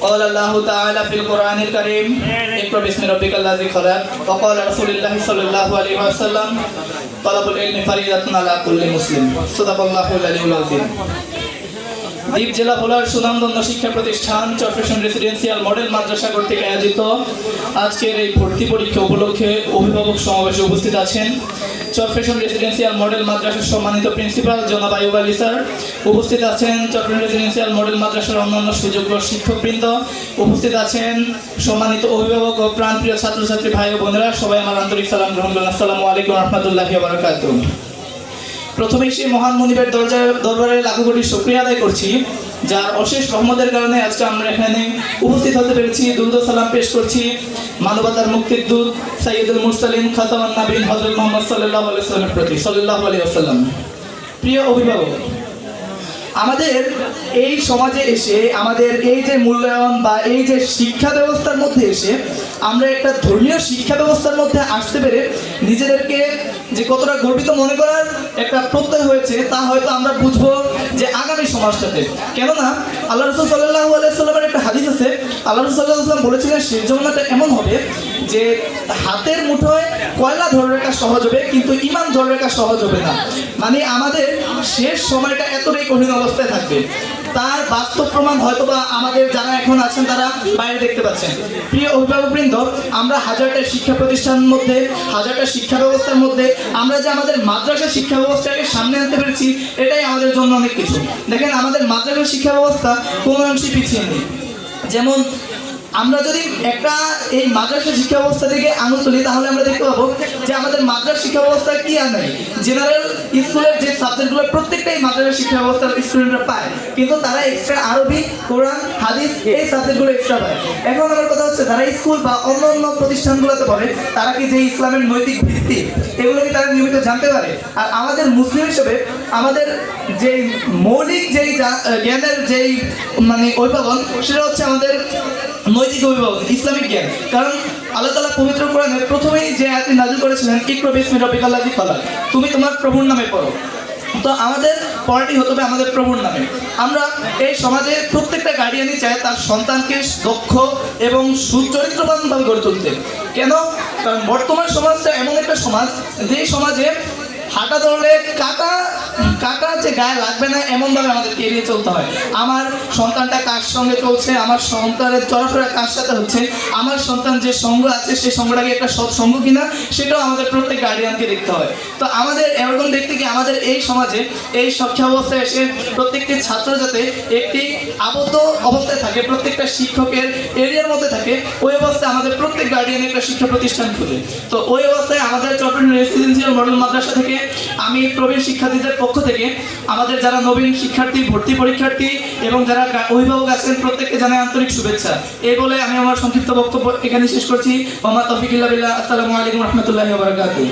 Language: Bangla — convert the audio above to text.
قال الله تعالى في القرآن الكريم اقرأ باسم ربك الذي خلق وقال رسول الله صلى الله عليه وسلم طلب العلم فريضة على كل مسلم صدق الله العلي العظيم দ্বীপ জেলা ভোলার সুনামধন্য শিক্ষা প্রতিষ্ঠান, চট্টগ্রাম রেসিডেন্সিয়াল মডেল মাদ্রাসা কর্তৃক আয়োজিত আজকের এই ভর্তি পরীক্ষা উপলক্ষে অভিভাবক সমাবেশে উপস্থিত আছেন চট্টগ্রাম রেসিডেন্সিয়াল মডেল মাদ্রাসার সম্মানিত প্রিন্সিপাল জনাব আয়ুব আলী স্যার। উপস্থিত আছেন চট্টগ্রাম রেসিডেন্সিয়াল মডেল মাদ্রাসার অন্যান্য সুযোগ্য শিক্ষকবৃন্দ। উপস্থিত আছেন সম্মানিত অভিভাবক ও প্রাণপ্রিয় ছাত্রছাত্রী ভাই ও বোনেরা। সবাই আমার আন্তরিক সালাম গ্রহণ করেন। আসসালামু আলাইকুম রহমতুল্লাহি বারাকাতুহ। প্রথমে সেই মহান মনিবের দরজায়, দরবারে লাখো কোটি শুক্রিয়া আদায় করছি, যার অশেষ রহমতের কারণে আজকে আমরা এখানে উপস্থিত হতে পেরেছি, দুরুদ সালাম পেশ করছি। মানবতার মুক্তির দূত সাইয়দুল মুরসালিন খাতামান নাবিন হযরত মুহাম্মদ সাল্লাল্লাহু আলাইহি প্রতি, সাল্লাল্লাহু আলাইহি ওয়াসাল্লাম। প্রিয় অভিভাবক, আমাদের এই সমাজে এসে, আমাদের এই যে মূল্যায়ন বা এই যে শিক্ষা ব্যবস্থার মধ্যে এসে আমরা একটা ধর্মীয় শিক্ষা ব্যবস্থার মধ্যে আসতে পেরে নিজেদেরকে যে কতটা গর্বিত মনে করার একটা প্রত্যয় হয়েছে, তা হয়তো আমরা বুঝব যে আগামী সমাজটাতে। কেননা, আল্লাহ রসুল সাল্লাহ আলাইসাল্লামের একটা হাদিস আছে। আল্লাহ রসুল সাল্লাহ সাল্লাম বলেছিলেন সেই জমানাটা এমন হবে যে হাতের মুঠোয় কয়লা ধরে রাখা সহজ হবে, কিন্তু ইমান ধরে রাখা সহজ হবে না। মানে আমাদের শেষ সময়টা এতটাই কঠিন অবস্থায় থাকবে। তার বাস্তব প্রমাণ হয়তো বা আমাদের যারা এখন আছেন, তারা বাইরে দেখতে পাচ্ছেন। প্রিয় অভিভাবকবৃন্দ, আমরা হাজারটা শিক্ষা প্রতিষ্ঠানের মধ্যে, হাজারটা শিক্ষা ব্যবস্থার মধ্যে, আমরা যে আমাদের মাদ্রাসা শিক্ষা ব্যবস্থাকে সামনে আনতে পেরেছি, এটাই আমাদের জন্য অনেক কিছু। দেখেন, আমাদের মাদ্রাসা শিক্ষা ব্যবস্থা কোনো অংশে পিছিয়ে নেই। যেমন আমরা যদি একটা এই মাদ্রাসা শিক্ষা ব্যবস্থা থেকে আঙুল তুলি, তাহলে আমরা দেখতে পাবো যে আমাদের মাদ্রাসা শিক্ষা ব্যবস্থা কি আর নাই। জেনারেল স্কুলের যে সাবজেক্টগুলো প্রত্যেকটাই মাদ্রাসা শিক্ষা ব্যবস্থার স্টুডেন্টরা পায়, কিন্তু তারা এক্সট্রা আরবি, কোরআন, হাদিস, এই সাবজেক্টগুলো এক্সট্রা পায়। এখন আমার কথা হচ্ছে, যারা স্কুল বা অন্য অন্য প্রতিষ্ঠানগুলোতে পড়ে, তারা কি যে ইসলামের নৈতিক ভিত্তি, এগুলো কি তারা নিয়মিত জানতে পারে? আর আমাদের মুসলিম হিসেবে আমাদের যে মৌলিক যেই জ্ঞানের যেই মানে অভিভাবন সেটা হচ্ছে আমাদের নৈতিক অভিভাবক, ইসলামিক জ্ঞান। কারণ আল্লাহ তালা পবিত্র কোরআনে প্রথমেই যে আয়াতটি নাজিল করেছিলেন, ইকরো বিসমি রবিকাল্লাহি ফালাক তুমি তোমার প্রভুর নামে পড়ো তো আমাদের পড়াটি হতে হবে আমাদের প্রভুর নামে। আমরা এই সমাজে প্রত্যেকটা গার্ডিয়ানই চায় তার সন্তানকে দক্ষ এবং সুচরিত্রবানভাবে গড়ে তুলতে। কেন? কারণ বর্তমান সমাজটা এমন একটা সমাজ, যে সমাজে হাঁটা ধরলে কাটা কাটা যে গায়ে লাগবে না, এমনভাবে আমাদেরকে এড়িয়ে চলতে হয়। আমার সন্তানটা কার সঙ্গে চলছে? আমার সন্তানের চলাফেরা কার সাথে হচ্ছে? আমার সন্তান যে সঙ্গ আছে, সেই সঙ্গটাকে একটা সৎ সঙ্গ কিনা? সেটাও আমাদের প্রত্যেক গার্ডিয়ানকে দেখতে হয়। তো আমাদের এরকম দেখতে গিয়ে আমাদের এই সমাজে এই শিক্ষা অবস্থায় এসে প্রত্যেকটি ছাত্র যাতে একটি আবদ্ধ অবস্থায় থাকে, প্রত্যেকটা শিক্ষকের এরিয়ার মধ্যে থাকে, ওই অবস্থায় আমাদের গার্ডিয়ান একটা শিক্ষা প্রতিষ্ঠান খুলে। তো ওই অবস্থায় আমাদের চট্টগ্রাম রেসিডেন্সিয়াল মডেল মাদ্রাসা থেকে আমি প্রবীণ শিক্ষার্থীদের পক্ষ থেকে আমাদের যারা নবীন শিক্ষার্থী, ভর্তি পরীক্ষার্থী এবং যারা অভিভাবক আছেন, প্রত্যেককে জানাই আন্তরিক শুভেচ্ছা। এই বলে আমি আমার সংক্ষিপ্ত বক্তব্য এখানে শেষ করছি। মোহাম্মদ তফিকুল্লাহ আসসালামু আলাইকুম রহমতুল্লাহ বারকাতুহ।